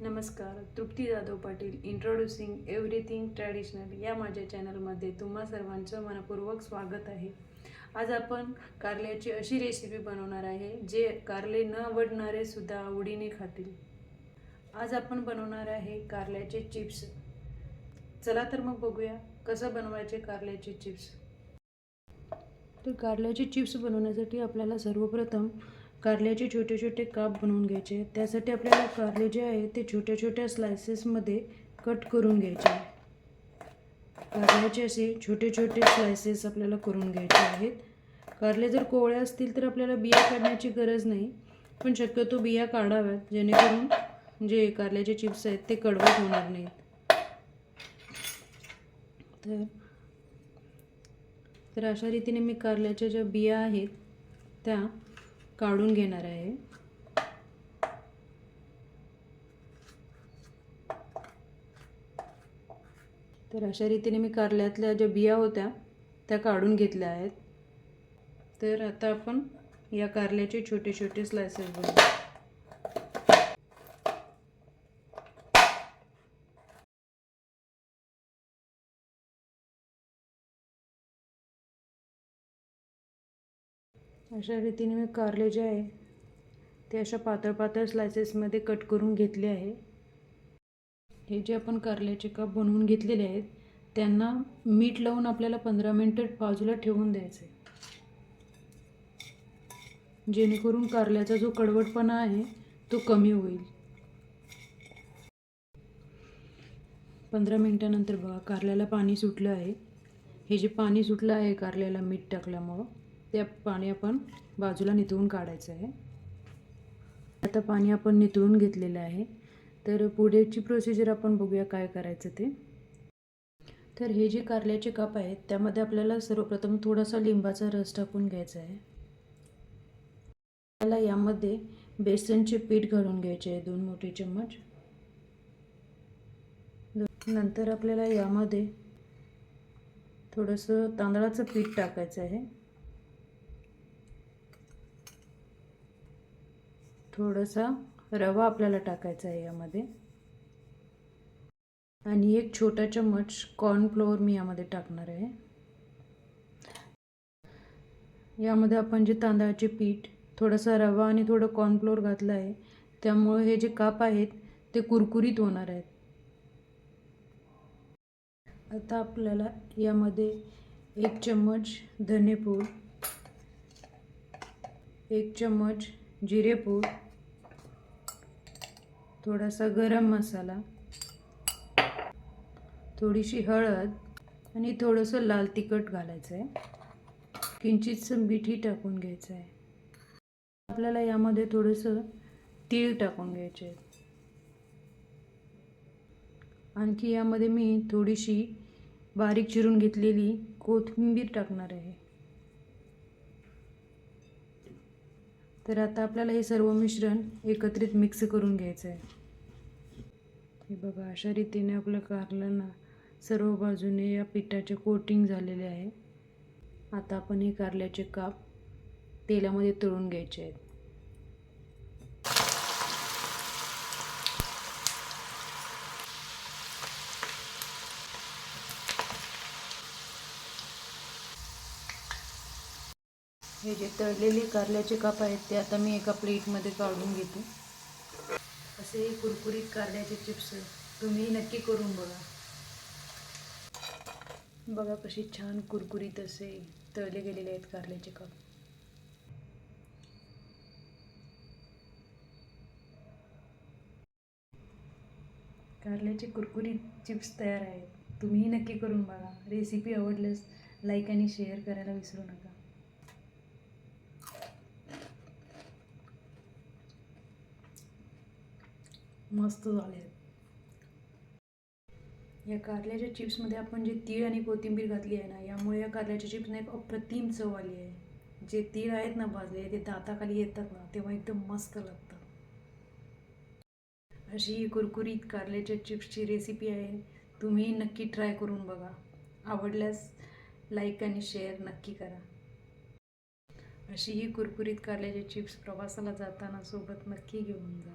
नमस्कार Trupti Jadhav Patil introducing everything traditional या माझ्या चॅनलमध्ये तुम्हा सर्वांचं मनपूर्वक स्वागत आहे. आज आपण कारल्याची अशी रेसिपी बनवणार आहे जे कारले न आवडणारे सुद्धा आवडीने खातील. आज आपण बनवणार आहे कारल्याचे चिप्स. चला तर मग बघूया कसं बनवायचे कारल्याचे चिप्स. तर कारल्याचे चिप्स बनवण्यासाठी आपल्याला सर्वप्रथम कारल्याचे छोटे छोटे काप बनवून घ्यायचे. त्यासाठी आपल्याला कारले जे आहे ते छोट्या छोट्या स्लायसेसमध्ये कट करून घ्यायचे. कारल्याचे असे छोटे छोटे स्लायसेस आपल्याला करून घ्यायचे आहेत. कारले जर कोवळ्या असतील तर आपल्याला बिया काढण्याची गरज नाही पण शक्यतो बिया काढाव्यात जेणेकरून जे कारल्याचे चिप्स आहेत ते कडवत होणार नाहीत. तर तर अशा रीतीने मी कारल्याच्या ज्या बिया आहेत त्या काढून घेणार आहे. तर अशा रीतीने मी कारल्यातल्या ज्या बिया होत्या त्या काढून घेतल्या आहेत. तर आता आपण या कारल्याचे छोटे छोटे स्लायसेस बनवू. अशा रीतीने मी कारले जे आहे ते अशा पातळ पातळ स्लायसेसमध्ये कट करून घेतले आहे. हे जे आपण कारल्याचे कप बनवून घेतलेले आहेत त्यांना मीठ लावून आपल्याला पंधरा मिनटं बाजूला ठेवून द्यायचे जेणेकरून कारल्याचा जो कडवटपणा आहे तो कमी होईल. पंधरा मिनटानंतर बघा कारल्याला पाणी सुटलं आहे. हे जे पाणी सुटलं आहे कारल्याला मीठ टाकल्यामुळं त्या पाणी आपण बाजूला नितळून काढायचं आहे. आता पाणी आपण निथळून घेतलेलं आहे. तर पुढेची प्रोसिजर आपण बघूया काय करायचं ते. तर हे जे कारल्याचे काप आहेत त्यामध्ये आपल्याला सर्वप्रथम थोडासा लिंबाचा रस टाकून घ्यायचा आहे. आपल्याला यामध्ये बेसनचे पीठ घालून घ्यायचे आहे दोन मोठे चम्मच. नंतर आपल्याला यामध्ये थोडंसं तांदळाचं पीठ टाकायचं आहे. थोडासा रवा आपल्याला टाकायचा आहे यामध्ये. आणि एक छोटा चम्मच कॉर्नफ्लोअर मी यामध्ये टाकणार आहे. यामध्ये आपण जे तांदळाचे पीठ थोडासा रवा आणि थोडं कॉर्नफ्लोअर घातलं आहे त्यामुळे हे जे काप आहेत ते कुरकुरीत होणार आहेत. आता आपल्याला यामध्ये एक चम्मच धनेपूड एक चम्मच जिरेपूड थोडासा गरम मसाला थोडीशी हळद आणि थोडंसं लाल तिखट घालायचं आहे किंचितसं मिठी टाकून घ्यायचं आहे आपल्याला यामध्ये थोडंसं तीळ टाकून घ्यायचे आहे आणखी यामध्ये मी थोडीशी बारीक चिरून घेतलेली कोथिंबीर टाकणार आहे. तर आता आपल्याला हे सर्व मिश्रण एकत्रित मिक्स करून घ्यायचं आहे हे बघा अशा रीतीने आपलं कारलं सर्व बाजूने या पिठाचे कोटिंग झालेले आहे. आता आपण हे कारल्याचे काप तेलामध्ये तळून घ्यायचे आहेत. हे जे तळलेले कारल्याचे काप आहेत ते आता मी एका प्लेटमध्ये काढून घेते. असे हे कुरकुरीत कारल्याचे चिप्स तुम्ही नक्की करून बघा. बघा कशी छान कुरकुरीत असे तळले गेलेले आहेत कारल्याचे काप. कारल्याचे कुरकुरीत चिप्स तयार आहेत. तुम्हीही नक्की करून बघा. रेसिपी आवडल्यास लाईक आणि शेअर करायला विसरू नका. मस्त झाले. या कारल्याच्या चिप्समध्ये आपण जे तीळ आणि कोथिंबीर घातली आहे ना यामुळे या कारल्याच्या चिप्सने एक अप्रतिम चव आली आहे. जे तीळ आहेत ना भाजले ते दाताखाली येतात ना तेव्हा एकदम मस्त लागतं अशी ही कुरकुरीत कारल्याच्या चिप्सची रेसिपी आहे. तुम्ही नक्की ट्राय करून बघा. आवडल्यास लाईक आणि शेअर नक्की करा. अशी ही कुरकुरीत कारल्याचे चिप्स प्रवासाला जाताना सोबत नक्की घेऊन जा.